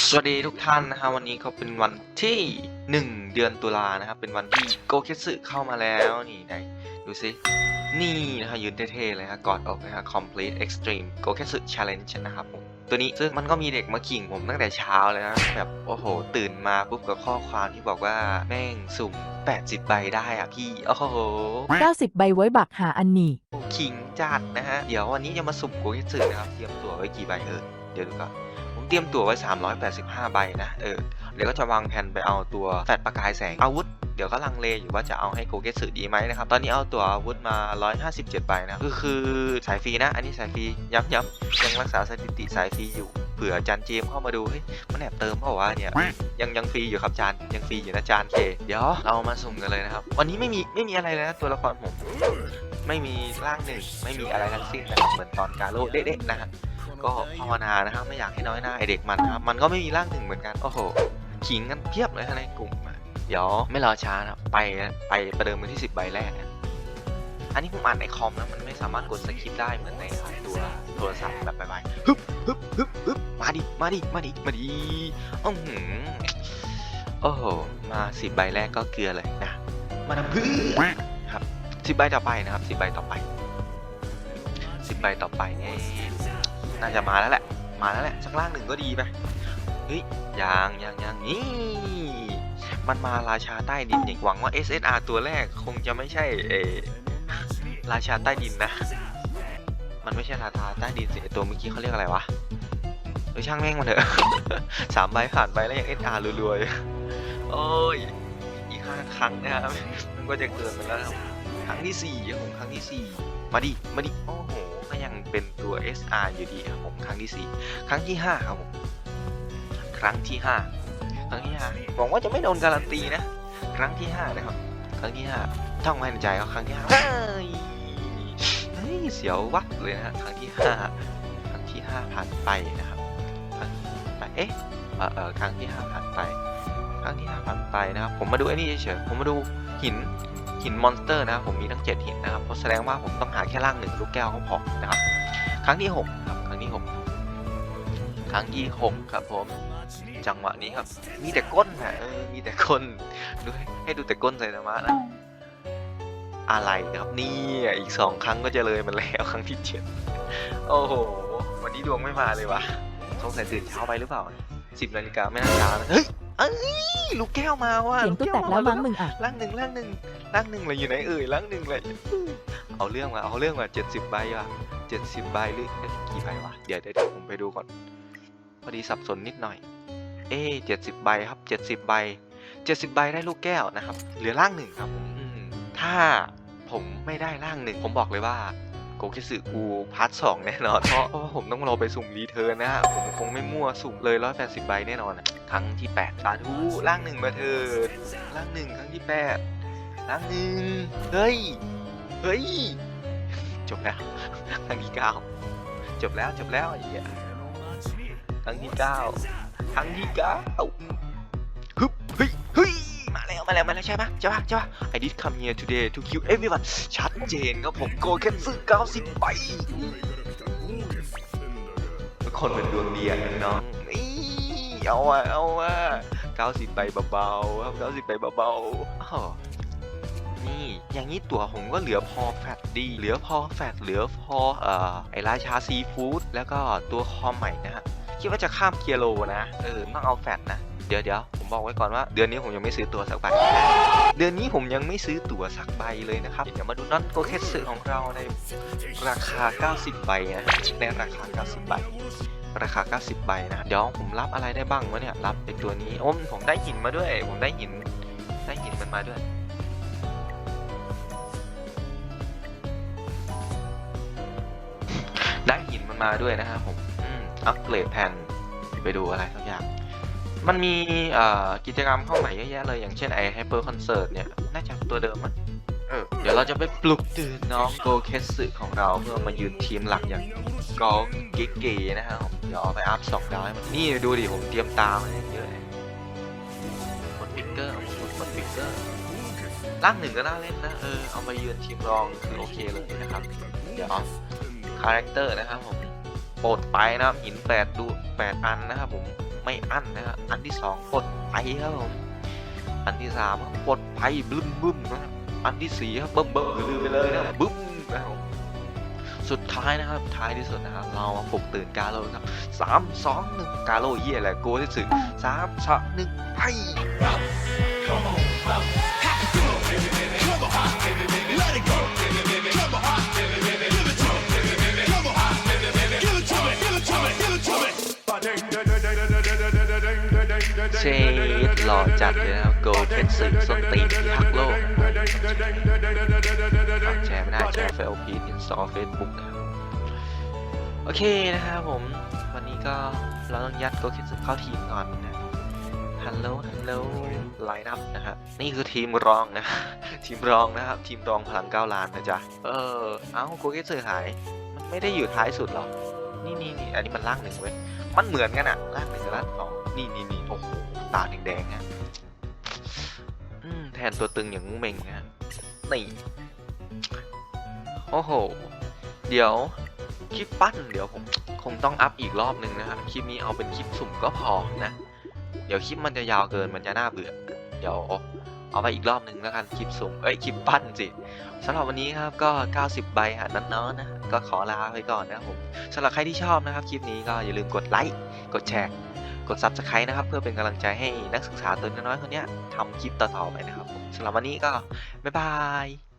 สวัสดีทุกท่านนะฮะวันนี้ก็เป็นวันที่ 1 เดือนตุลานะครับ เป็นวันที่โกเคสึเข้ามาแล้วนี่ไหนดูสินี่นะฮะยืนเท่ๆเลยฮะกอดอกนะฮะ complete extreme โกเคสึ challenge นะครับผมตัวนี้ซึ่งมันก็มีเด็กมาขิงผมตั้งแต่เช้าเลยนะแบบโอ้โห ตื่นมาปุ๊บกับข้อความที่บอกว่าแม่งสุ่ม 80 ใบได้อะพี่ โอ้โห 90 ใบไว้บักหาอันนี้คิงจัดนะฮะ เดี๋ยววันนี้จะมาสุ่มโกเกสึนะครับเตรียมตัวไว้กี่ใบเออเดี๋ยวดูก่อน ผมเตรียมตัวไว้ 385 ใบนะ เออ เดี๋ยวก็จะวางแผนไปเอาตัวแฟดประกายแสงอาวุธ เดี๋ยวก็ลังเลอยู่ว่าจะเอาให้โกเกสึดีไหมนะครับ ตอนนี้เอาตัวอาวุธมา 157 ใบนะคือคือสายฟรีนะ อันนี้สายฟรี ย้ำย้ำยังรักษาสถิติสายฟรีอยู่ เผื่อจารย์เจมเข้ามาดู เฮ้ย มันแอบเติมเปล่าวะเนี่ย ยังยังฟรีอยู่ครับจานยังฟรีอยู่นะจานเค เดี๋ยวเรามาสุ่มกันเลยนะครับ วันนี้ไม่มีไม่มีอะไรเลยนะตัวละครผม ไม่มีร่างหนึ่งไม่มีอะไรทั้งสิ้นนะครับ เหมือนตอนกาโร่เด็กๆนะฮะ ก็ภาวนานะครับไม่อยากให้น้อยหน้าไอเด็กมันนะครับมันก็ไม่มีร่างหนึ่งเหมือนกันโอ้โหขิงกันเพียบเลยในกลุ่มเดี๋ยวไม่รอช้านะไปไปประเดิมกันที่ 10 ใบแรกนะอันนี้ผมอ่านในคอมนะมันไม่สามารถกดสคริปต์ได้เหมือนในตัวโทรศัพท์แบบไปๆฮึบฮึบฮึบฮึบมาดิมาดิมาดิมาดิอื้อหือโอ้โหมาสิบใบแรกก็เกลือเลยนะมาทำเพื่อสิบใบต่อไปนะครับสิบใบต่อไปสิบใบต่อไปเนี่ย น่าจะมาแล้วแหละ มาแล้วแหละสักล่างหนึ่งก็ดีไปเฮ้ยยังยังยังนี่มันมาราชาใต้ดินอีกหวังว่า SSR ตัวแรกคงจะไม่ใช่เอราชาใต้ดินนะ มันไม่ใช่ราชาใต้ดินสิตัวเมื่อกี้เขาเรียกอะไรวะเออช่างแม่งมันเถอะสามใบผ่านไปแล้วยัง SR รัวๆโอ้ยอีกห้าครั้งนะครับมันก็จะเกินไปแล้วครั้งที่สี่ครับผมครั้งที่สี่มาดิมาดิโอ้โห ยังเป็นตัว SR อยู่ดีครับผมครั้งที่สี่ครั้งที่ห้าครับผม ครั้งที่ห้าครั้งที่ห้าหวังว่าจะไม่โดนการันตีนะ ครั้งที่ห้านะครับ ครั้งที่ห้าท่องไว้ในใจครับครั้งที่ห้าเฮ้ยเสียววัดเลยนะครั้งที่ห้าครั้งที่ห้าผ่านไปนะครับครั้งที่ห้าผ่านไปเอ๊ะเออครั้งที่ห้าผ่านไป ครั้งที่ห้าผ่านไปนะครับ ผมมาดูไอ้นี่เฉยๆผมมาดูหิน หินมอนสเตอร์นะครับผมมีทั้ง 7 หินนะครับเพราะแสดงว่าผมต้องหาแค่ร่างหนึ่งลูกแก้วก็พอนะครับ ครั้งที่6ครับครั้งที่ 6 ครั้งที่6ครับผมจังหวะนี้ครับ มีแต่ก้นนะเออมีแต่ก้นดูให้ให้ดูแต่ก้นไซตามะนะอะไรครับนี่อีกสองครั้งก็จะเลยมันแล้วครั้งที่เจ็ดโอ้โหวันนี้ดวงไม่มาเลยวะสงสัยตื่นเช้าไปหรือเปล่าสิบนาฬิกาไม่น่าเช้านะเฮ้ยเอ้ยลูกแก้วมาว่ะเสียงลูตุ๊กแตกแล้วมามั้งมึงอะร่างหนึ่งร่างหนึ่งร่างหนึ่งเลยอยู่ไหนเอ่ยร่างหนึ่งเลยเอาเรื่องมาเอาเรื่องมาเจ็ดสิบใบว่ะเจ็ดสิบใบหรือเอ้ยกี่ใบวะเดี๋ยวเดี๋ยวเดี๋ยวผมไปดูก่อน พอดีสับสนนิดหน่อย เอ๊เจ็ดสิบใบครับเจ็ดสิบใบเจ็ดสิบใบได้ลูกแก้วนะครับเหลือร่างหนึ่งครับผมอืมถ้าผมไม่ได้ร่างหนึ่งผมบอกเลยว่าโกคิสึกูพาร์ทสองแน่นอน เพราะว่าผมต้องรอไปสุ่มรีเทิร์นนะฮะ ผมคงไม่มั่วสุ่มเลยร้อยแปดสิบใบแน่นอน ครั้งที่แปดสาธุร่างหนึ่งมาเธอร่างหนึ่งครั้งที่แปดร่างหนึ่งเฮ้ย เฮ้ย จบแล้ว ครั้งที่เก้าจบแล้วจบแล้วไอ้เหี้ยครั้งที่เก้าครั้งที่เก้า แล้วมาแล้วใช่ปะใช่ปะใช่ปะ I did come here today to kill everyone ชัดเจนครับผมโกเคนซึ90ใบทุกคนเป็นดวงดีอะน้องนี่เอาอะเอาอะ90ใบเบาๆครับ90ใบเบาๆอ้าวนี่อย่างนี้ตั๋วผมก็เหลือพอแฟตดี เหลือพอแฟตเหลือพอเอ่อไอราชาซีฟู้ดแล้วก็ตัวคอมใหม่นะฮะ คิดว่าจะข้ามเกียร์โลนะ เออต้องเอาแฟตนะ เดี๋ยวเดี๋ยวผมบอกไว้ก่อนว่า เดือนนี้ผมยังไม่ซื้อตั๋วสักใบเดือนนี้ผมยังไม่ซื้อตั๋วสักใบเลยนะครับ เดี๋ยวมาดูนอนโกเคสึของเราในราคา 90 ใบนะในราคา 90 ใบราคา 90 ใบนะ เดี๋ยวผมรับอะไรได้บ้างวะเนี่ย รับไอตัวนี้โอ้มผมได้หินมาด้วย ผมได้หิน ได้หินมันมาด้วย ได้หินมันมาด้วยนะครับผม อืม อัปเกรดแผ่นไปดูอะไรสักอย่าง มันมีเอ่อกิจกรรมเข้าใหม่เยอะแยะเลย อย่างเช่นไอไฮเปอร์คอนเสิร์ตเนี่ย น่าจะตัวเดิมมั้งเออเดี๋ยวเราจะไปปลุกตื่นน้องโกเคสึของเราเพื่อมายืนทีมหลักอย่างกอเก๋ๆนะครับผมเดี๋ยวเอาไปอัพสองดาวให้มันนี่ดูดิผมเตรียมตามมาเยอะเลยกดฟิกเกอร์เอากดกดฟิกเกอร์ร่างหนึ่งก็น่าเล่นนะเออเอาไปยืนทีมรองคือโอเคเลยนะครับเดี๋ยวคาแรคเตอร์นะครับผมโปรดไปนะครับหินแปดดูแปดอันนะครับผม ไม่อั้นนะครับอันที่สองปลดไปครับผมอันที่สามปลดไปบึ้มบึ้มนะครับอันที่สี่ครับเบิ่มเบิ่มลืมไปเลยนะบึ้มนะครับสุดท้ายนะครับท้ายที่สุดนะครับเรามาปลุกตื่นกาโลครับสามสองหนึ่งกาโลเยี่ยแหละโกที่สุดสามสองหนึ่งไป เชดหล่อจัดเลยนะครับโกเทนสึส้นตีนที่ฮักโลกแชร์ไม่ได้แชร์เฟลพีอินสตอลเฟซบุ๊กครับโอเคนะครับผม วันนี้ก็เราต้องยัดโกเทนสึเข้าทีมก่อนนะฮัลโหลฮัลโหลไลน์อัพนะครับนี่คือทีมรองนะ ทีมรองนะครับ ทีมรองพลังเก้าล้านนะจ๊ะ เออ เอ้าโกเทนสึหาย มันไม่ได้อยู่ท้ายสุดหรอ นี่นี่นี่อันนี้มันล่างหนึ่งเว้ย มันเหมือนกันอะล่างหนึ่งกับล่างสองนี่นี่น ตาแดงๆนะแทนตัวตึงอย่างมุ้งเมงนะนี่โอ้โห เดี๋ยวคลิปปั้นเดี๋ยวผมคงต้องอัพอีกรอบหนึ่งนะครับ คลิปนี้เอาเป็นคลิปสุ่มก็พอนะ เดี๋ยวคลิปมันจะยาวเกินมันจะน่าเบื่อ เดี๋ยวเอาไปอีกรอบหนึ่งแล้วกันคลิปสุ่มเอ้ยคลิปปั้นสิสำหรับวันนี้ครับก็ 90 ใบหานั้นน้อนๆนะก็ขอลาไปก่อนนะครับผมสำหรับใครที่ชอบนะครับคลิปนี้ก็อย่าลืมกดไลค์กดแชร์ กด Subscribe นะครับ เพื่อเป็นกำลังใจให้นักศึกษาตัวน้อยๆคนนี้ทำคลิปต่อๆไปนะครับสำหรับวันนี้ก็ บ๊ายบาย